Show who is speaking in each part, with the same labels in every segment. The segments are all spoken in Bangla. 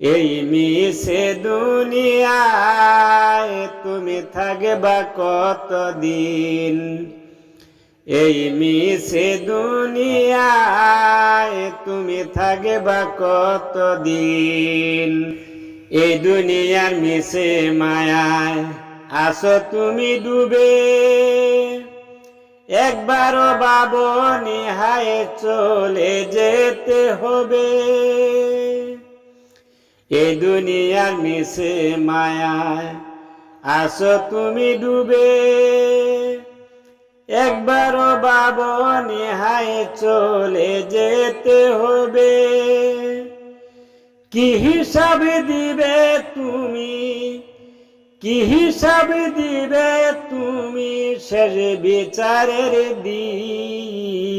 Speaker 1: এই মিশে দুনিয়ায় তুমি থাকবা কতদিন? এই মিশে দুনিয়ায় তুমি থাকবা কতদিন? এই দুনিয়ার মিশে মায়ায় আসো তুমি ডুবে। একবারও বাবো নিহায় চলে যেতে হবে। এই দুনিয়ার মিশে মায়ায় আসো তুমি ডুবে। একবারও বাবো নিহায় চলে যেতে হবে। কি হিসাব দিবে তুমি? কি হিসাব দিবে তুমি? শেষ বিচারের দিন।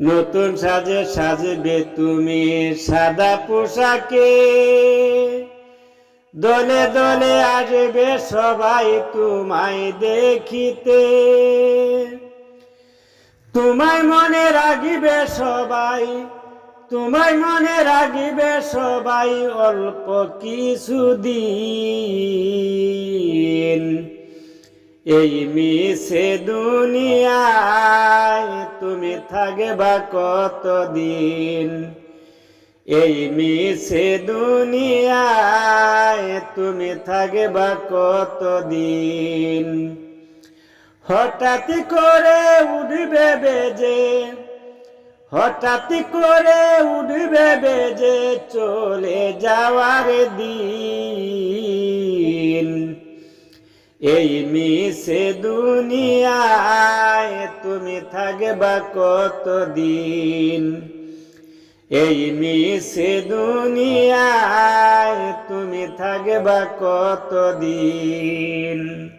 Speaker 1: নতুন সাজে সাজবে তুমি সাদা পোশাকে। দলে দলে আসবে সবাই তোমায় দেখিতে। তোমায় মনে রাগিবে সবাই, তোমায় মনে রাগিবে সবাই অল্প কিছুদিন। এই মিশে দুনিয়ায় থাকবা কতদিন? এই মিশে দুনিয়ায় তুমি থাকবা কতদিন? হঠাৎ করে উঠবে বেজে, হঠাৎ করে উঠবে বেজে চলে যাওয়ার দিন। এই মিশে দুনিয়ায় তুমি থাকবা কতদিন? এই মিশে দুনিয়ায় তুমি থাকবা কতদিন?